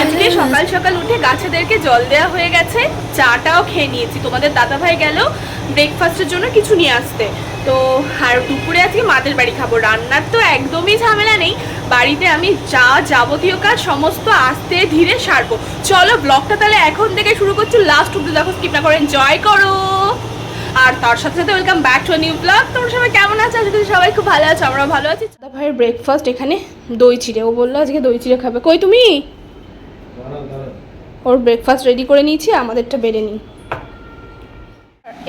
আজকে সকাল সকাল উঠে গাছেদেরকে জল দেওয়া হয়ে গেছে, চাটাও খেয়ে নিয়েছি। তোমাদের দাদা ভাই গেল ব্রেকফাস্টের জন্য কিছু নিয়ে আসতে। তো আর দুপুরে আজকে মাদের বাড়ি খাব। রান্নার তো একদমই ঝামেলা নেই। বাড়িতে আমি যা যাবতীয় কাজ, সমস্ত আস্তে ধীরে সারবো। চলো ব্লগটা তাহলে এখন থেকে শুরু করছি। লাস্ট অব্দি দেখো স্কিপ না করেন জয় করো। আর তার সাথে সাথে welcome back to new blog তোমরা সবাই কেমন আছো? আজকে সবাই খুব ভালো আছো আমরা ভালো আছি। দাদা ভাইয়ের ব্রেকফাস্ট এখানে দই চিড়ে। ও বলল আজকে দই চিড়ে খাবে। কই তুমি? ওর ব্রেকফাস্ট রেডি করে নিয়েছি, আমাদেরটা বেড়ে নিই।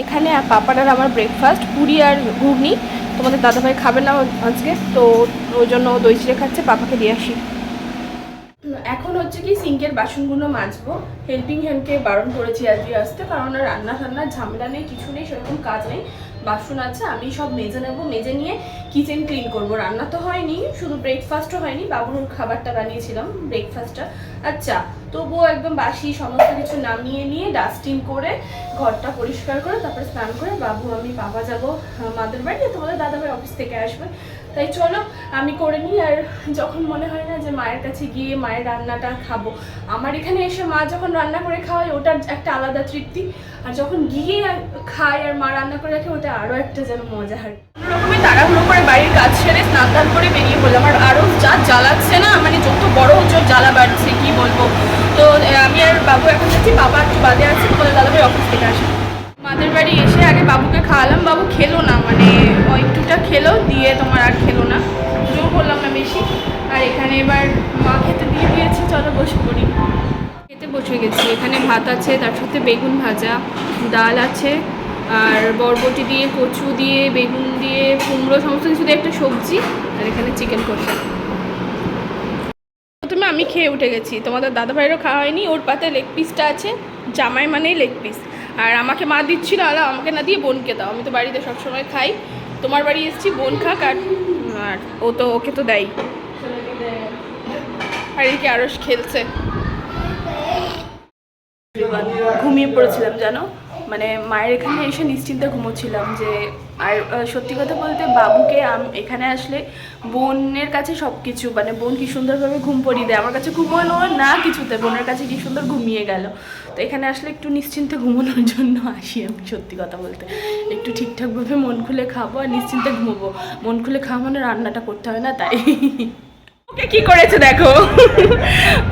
এখানে পাপাটার আমার ব্রেকফাস্ট পুরি আর ঘুগনি। তোমাদের দাদাভাই খাবে না আজকে, তো ওই জন্য দই চিড়ে খাচ্ছে, পাপাকে দিয়ে আসি। এখন হচ্ছে কি সিঙ্কের বাসনগুলো মাজবো হেল্পিং হ্যান্ডকে বারণ করেছি আজকে আসতে, কারণ রান্না টান্নার ঝামেলা নেই, কিছু নেই, সেরকম কাজ নেই, বাসন আছে, আমি সব মেজে নেব, মেজে নিয়ে কিচেন ক্লিন করব। রান্না তো হয়নি, শুধু ব্রেকফাস্টও হয়নি, বাবুর খাবারটা বানিয়েছিলাম ব্রেকফাস্টটা আচ্ছা তবুও একদম বাসি সমস্ত কিছু নামিয়ে নিয়ে ডাস্টিং করে ঘরটা পরিষ্কার করে তারপরে স্নান করে বাবু, আমি, বাবা যাব মাদের বাড়ি, তোমাদের দাদাভাই অফিস থেকে আসবে। তাই চলো, আমি করে নিই আর যখন মনে হয় না যে মায়ের কাছে গিয়ে মায়ের রান্নাটা খাব, আমার এখানে এসে মা যখন রান্না করে খাওয়ায়, ওটার একটা আলাদা তৃপ্তি। আর যখন গিয়ে খাই আর মা রান্না করে রাখে, ওটা আরও একটা যেন মজা হয়। রকমের তাড়াহুড়ো করে বাড়ির কাজ সেরে স্নান করে বেরিয়ে পড়লাম। আর আরও যা জ্বালাচ্ছে না মানে যত বড় জোর জ্বালা বাড়ছে কি বলব? তো আমি আর বাবু এখন যাচ্ছি বাবা একটু বাদে আছে তোমাদের দাদাভাই অফিস থেকে আসে। মাদের বাড়ি এসে আগে বাবুকে খাওয়ালাম, বাবু খেলো না মানে একটুটা খেলো, দিয়ে তোমার আর খেলো না। জোর করলাম না বেশি। আর এখানে এবার মা খেতে দিয়ে দিয়েছে, চলো বসে পড়ি। খেতে বসে গেছি। এখানে ভাত আছে, তার সাথে বেগুন ভাজা, ডাল আছে, আর বরবটি দিয়ে, কচু দিয়ে, বেগুন দিয়ে, কুমড়ো, সমস্ত কিছু দিয়ে একটা সবজি, আর এখানে চিকেন কষা। খেয়ে উঠে গেছি। তোমাদের দাদা ভাইয়েরও খাওয়া হয়নি, ওর পাতে লেগ পিসটা আছে, জামাই মানেই লেগ পিস আর আমাকে মা দিচ্ছিল আর আমাকে না দিয়ে বোনকে দাও। আমি তো বাড়িতে সবসময় খাই। তোমার বাড়ি এসেছি, বোন খাক আর আর ও তো, ওকে তো দেয়। আর এদিকে আরস খেলছে। ঘুমিয়ে পড়েছিলাম, জানো? মানে মায়ের এখানে এসে নিশ্চিন্তে ঘুমোচ্ছিলাম যে, আর সত্যি কথা বলতে বাবুকে এখানে আসলে বোনের কাছে সব কিছু মানে বোন কি সুন্দরভাবে ঘুম পড়িয়ে দেয়, আমার কাছে ঘুমানো না কিছুতে, বোনের কাছে কি সুন্দর ঘুমিয়ে গেল। তো এখানে আসলে একটু নিশ্চিন্তে ঘুমানোর জন্য আসি আমি, সত্যি কথা বলতে। একটু ঠিকঠাকভাবে মন খুলে খাব আর নিশ্চিন্তে ঘুমোবো। মন খুলে খাওয়া মানে রান্নাটা করতে হয় না, তাই। ওকে কি করেছে দেখো?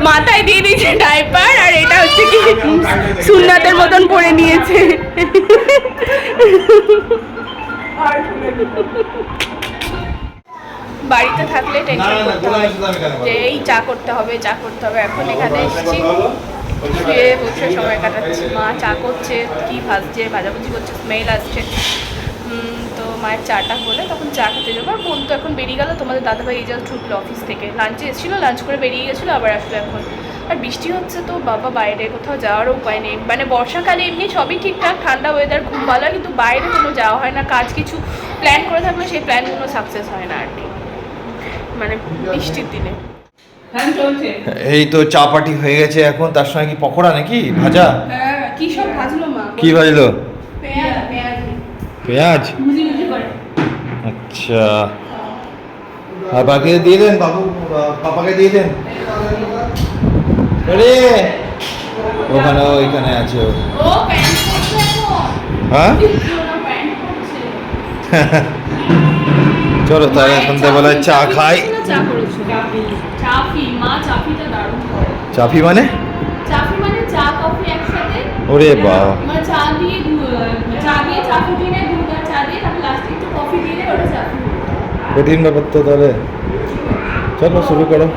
মাথায় দিয়ে দিয়েছে ডাইপার। এটা হচ্ছে কি? সুন্নাতের মতন পরে নিয়েছে। বাড়িতে থাকলে টেনশন করতে হয়। যে এই চা করতে হবে চা করতে হবে। এখন এখানে এসেছি। শুয়ে বসে সময় কাটাচ্ছি। মা চা করছে কি ভাজছে ভাজাভুজি করছে স্মেল আসছে। তো মায়ের চাটা হলে তখন চা খেতে যাব। আর বোন তো এখন বেরিয়ে গেল। তোমাদের দাদাভাই এই জাস্ট উঠল অফিস থেকে। লাঞ্চে এসেছিল লাঞ্চ করে বেরিয়ে গেছিল আবার আসলো এখন। আর বৃষ্টি হচ্ছে তো বাবা বাইরে কোথাও যাওয়ারও উপায় নেই। মানে বর্ষাকালে এমনি সবই ঠিকঠাক ঠান্ডা ওয়েদার খুব ভালো হয়, কিন্তু বাইরে কোনো যাওয়া হয় না। কাজ কিছু প্ল্যান করে থাকলে সেই প্ল্যানগুলো সাকসেস হয় না আর কি। মানে বৃষ্টির দিনে। এই তো চা পাটি হয়ে গেছে এখন। তার সঙ্গে কি পকোড়া নাকি? ভাজা? হ্যাঁ কি সব ভাজলো মা? কি ভাজলো? পেঁয়াজ। আচ্ছা। আর বাকি দিয়ে দেন? বাবু পাপাকে দিয়ে দেন? আরে ওখানে ওইখানে আছে। ও। হ্যাঁ? চলো তাহলে সন্ধ্যাবেলায় চা খাই। চা করেছ? চাফি। মা চাফিটা দারুণ করে। চাফি মানে? চাফি মানে চা কফি একসাথে। ওরে বাবা। কঠিন ব্যাপার তো তাহলে। চলো শুরু করো।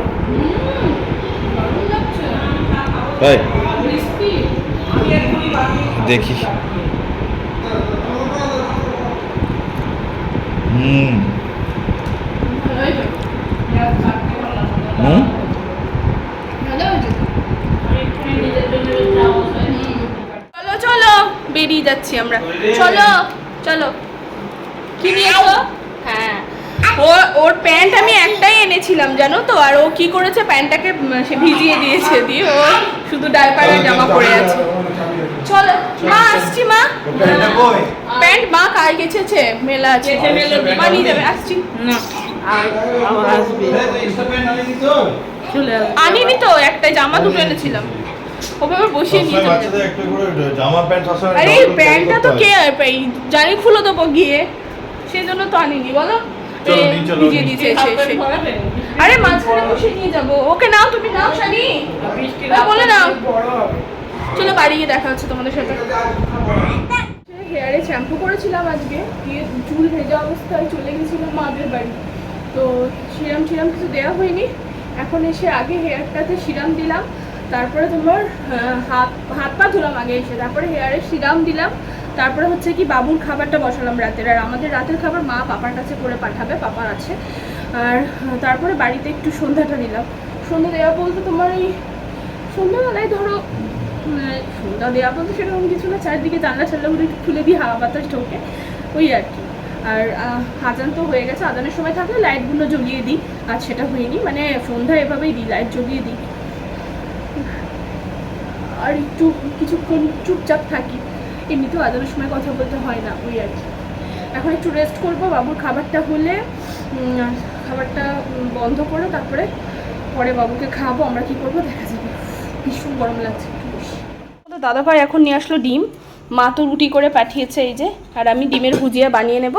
দেখি। চলো বেরিয়ে যাচ্ছি আমরা। চলো চলো। কি হ্যাঁ ও ওর প্যান্ট আমি একটাই এনেছিলাম জানো তো? আর ও কি করেছে? প্যান্টটাকে সে ভিজিয়ে দিয়েছে দিয়ে ও শুধু ডাইপারের জামা পরে আছে। চলো মা আসছি মা। প্যান্ট মা কাল গেছেছে মেলা আছে। মা নিয়ে যাবে আসছি। আনিনি তো একটা জামা দুটো এনেছিলাম। আবার বসিয়ে নিয়ে সবসময় চলে যাবে। বাচ্চাদের একটা করে জামা প্যান্ট আরে প্যান্টটা তো কে জানি খুলে দেবো গিয়ে। সেই জন্য তো আনিনি বলো। চলো, নিয়ে চলো, ভিজিয়ে নিয়ে। দিয়েছে এসে এসে। আরে মাঝখানে বসে নিয়ে যাব। ওকে নাও তুমি নাও শানি বলে নাও। চলো বাড়ি গিয়ে দেখা হচ্ছে তোমাদের সাথে। হেয়ারে শ্যাম্পু করেছিলাম আজকে দিয়ে চুল ভেজা অবস্থায় চলে গেছিলাম মাদের বাড়ি। তো সিরাম টিরাম কিছু দেওয়া হয়নি। এখন এসে আগে হেয়ারটাতে সিরাম দিলাম। তারপরে তোমার হাত হাত পা ধুলাম আগে এসে। তারপরে হেয়ারে সিরাম দিলাম। তারপরে হচ্ছে কি বাবুর খাবারটা বসালাম রাতের। আর আমাদের রাতের খাবার মা পাপার কাছে করে পাঠাবে, পাপার আছে। আর তারপরে বাড়িতে একটু সন্ধ্যাটা দিলাম সন্ধ্যা দেওয়া বলতে তোমার এই সন্ধ্যাবেলায় ধরো মানে সন্ধ্যা দেওয়া বলতে সেরকম কিছু না, চারিদিকে জানলা টানলাগুলো একটু খুলে দিয়ে হাওয়া বাতাস ঢোকে, ওই আর কি। আর আজান তো হয়ে গেছে, আজানের সময় থাকলে লাইটগুলো জ্বলিয়ে দিই, আর সেটা হয়নি মানে সন্ধ্যা এভাবেই দিই, লাইট জ্বলিয়ে দিই। আর একটু কিছুক্ষণ চুপচাপ থাকি। এমনিতেও আজানের সময় কথা বলতে হয় না, ওই আর কি। এখন একটু রেস্ট করব, বাবুর খাবারটা হলে খাবারটা বন্ধ করে, তারপরে পরে বাবুকে খাওয়াবো আমরা কি করব দেখা যাবে। ভীষণ গরম লাগছে, একটু বেশি। দাদা ভাই এখন নিয়ে আসলো ডিম, মা তো রুটি করে পাঠিয়েছে এই যে, আর আমি ডিমের ভুজিয়া বানিয়ে নেব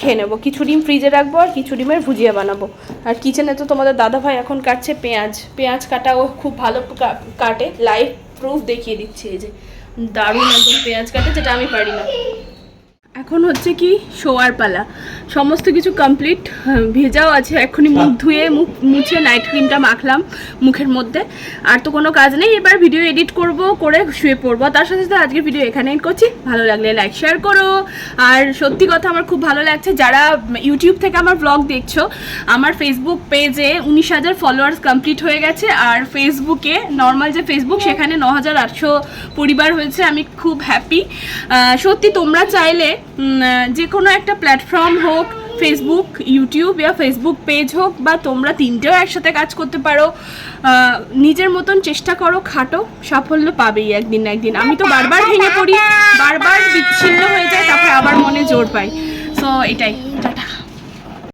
খেয়ে নেব। কিছু ডিম ফ্রিজে রাখব আর কিছু ডিমের ভুজিয়া বানাবো। আর কিচেনে তো তোমাদের দাদা ভাই এখন কাটছে পেঁয়াজ। পেঁয়াজ কাটা ও খুব ভালো কাটে লাইভ প্রুফ দেখিয়ে দিচ্ছে এই যে। দারুণ একদম পেঁয়াজ কাটে যেটা আমি পারি না। এখন হচ্ছে কি শোয়ার পালা। সমস্ত কিছু কমপ্লিট ভেজাও আছে। এখনই মুখ ধুয়ে, মুখ মুছে নাইট ক্রিমটা মাখলাম মুখের মধ্যে। আর তো কোনো কাজ নেই, এবার ভিডিও এডিট করব, করে শুয়ে পড়ব। তার সাথে সাথে আজকের ভিডিও এখানে end করছি। ভালো লাগলে লাইক শেয়ার করো। আর সত্যি কথা আমার খুব ভালো লাগছে, যারা ইউটিউব থেকে আমার ব্লগ দেখছ, আমার ফেসবুক পেজে উনিশ হাজার ফলোয়ার্স কমপ্লিট হয়ে গেছে, আর ফেসবুকে নর্মাল যে ফেসবুক সেখানে ন হাজার আটশো পরিবার হয়েছে, আমি খুব হ্যাপি সত্যি তোমরা চাইলে যে কোনো একটা প্ল্যাটফর্ম হোক ফেসবুক ইউটিউব বা ফেসবুক পেজ হোক বা তোমরা তিনটেও একসাথে কাজ করতে পারো। নিজের মতন চেষ্টা করো, খাটো, সাফল্য পাবেই একদিন না একদিন। আমি তো বারবার ভেঙে পড়ি, বারবার বিচ্ছিন্ন হয়ে যায় তারপরে আবার মনে জোর পাই। সো এটাই। টাটা।